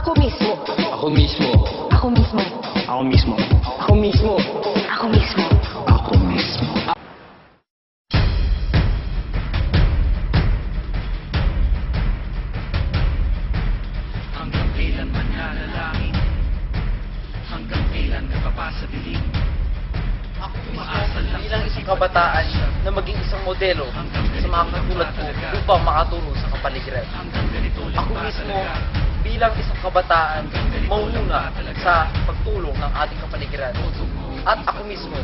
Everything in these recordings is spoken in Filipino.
Ako mismo. Ako mismo. Ako mismo. Ako mismo. Ako mismo. Ako mismo. Ako mismo. Hanggang kailan man nalalangin Hanggang kailan napapasa dilim Umaasal lang bilang isang kabataan na maging isang modelo sa mga katulad ko upang makatulong sa kapaligiran. Ako mismo? Bilang isang kabataan mauna sa pagtulong ng ating kapaligiran. At ako mismo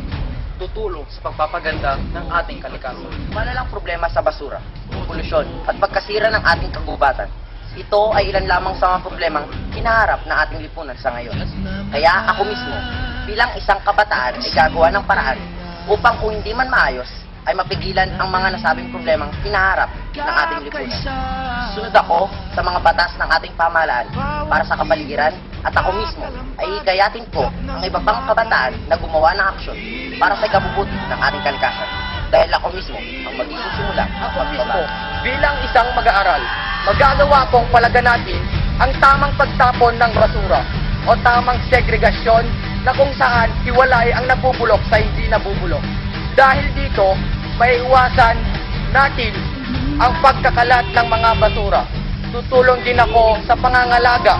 tutulong sa pagpapaganda ng ating kalikasan. Malalang problema sa basura, polusyon, at pagkasira ng ating kagubatan. Ito ay ilan lamang sa mga problemang hinaharap ng ating lipunan sa ngayon. Kaya ako mismo, bilang isang kabataan ay gagawa ng paraan upang kung hindi man maayos, ay mapigilan ang mga nasabing problemang hinaharap ng ating lipunan. Sunod ako sa mga batas ng ating pamahalaan para sa kapaligiran at ako mismo ay hikayatin ko ang iba pang kabataan na gumawa ng aksyon para sa ikabubuti ng ating kalikasan. Dahil ako mismo ang magiging simula mismo, pagbabago. bilang isang mag-aaral, magagawa kong palaganatin ang tamang pagtapon ng basura o tamang segregasyon na kung saan hiwalay ang nabubulok sa hindi nabubulok. Dahil dito, may iwasan natin ang pagkakalat ng mga basura. Tutulong din ako sa pangangalaga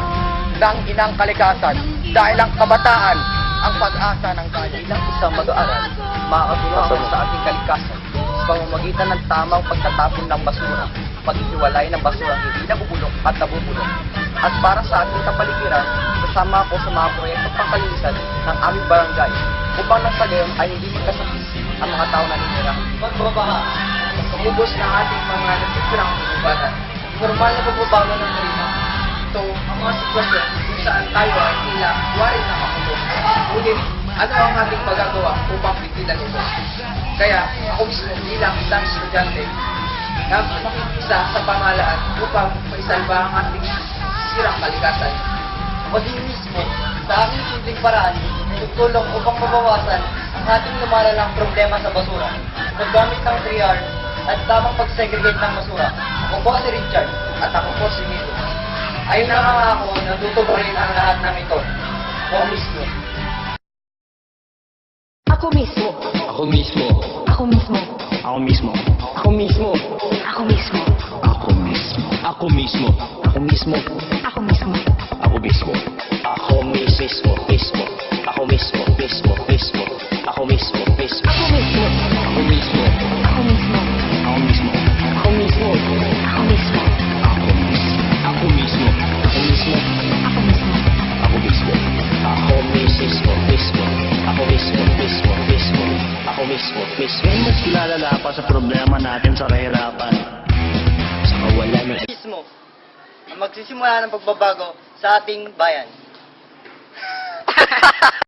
ng inang kalikasan dahil ang kabataan ang pag-asa ng kanya. Bilang isang mag-aaral, makakatulong ako sa ating kalikasan sa pamamagitan ng tamang pagtatapon ng basura, paghihiwalay ng basura hindi nabubulok at nabubulok. At para sa ating kapaligiran, kasama ako sa mga proyektong pangkalinisan ng aming barangay upang nang sa gayon ay hindi magkasakit ang mga tao na nitira. Pagbabaha, pagubos ng ating mga natitirang kagubatan, normal na pagbabago ng klima. Ito ang mga sitwasyon kung saan tayo ay tila wari na makulong. Ngunit, ano ang ating magagawa upang pigilan ito? Kaya, ako mismo bilang isang estudyante na makikisa sa pamahalaan upang maisalba ang ating sirang kalikasan. Din mismo, sa aking simpleng paraan, tutulong upang mabawasan ang ating lumalalang problema sa basura. Paggamit ng 3R at tamang pag-segregate ng basura. Ako po si Richard at ako po si Milo. Ay nangangako na tutuparin ang lahat ng ito. Ako mismo. Ako mismo. Ako mismo. Ako mismo. Ako mismo. Ako mismo. Ako mismo. Ako mismo. Ako mismo. Ako mismo. Ako mismo. Ako mismo. Ako mismo. Mismo. Mismo. Ngayon mas kilalala pa sa problema natin sa kahirapan. Sa kawalan ng Mismo. Ang magsisimula ng pagbabago sa ating bayan.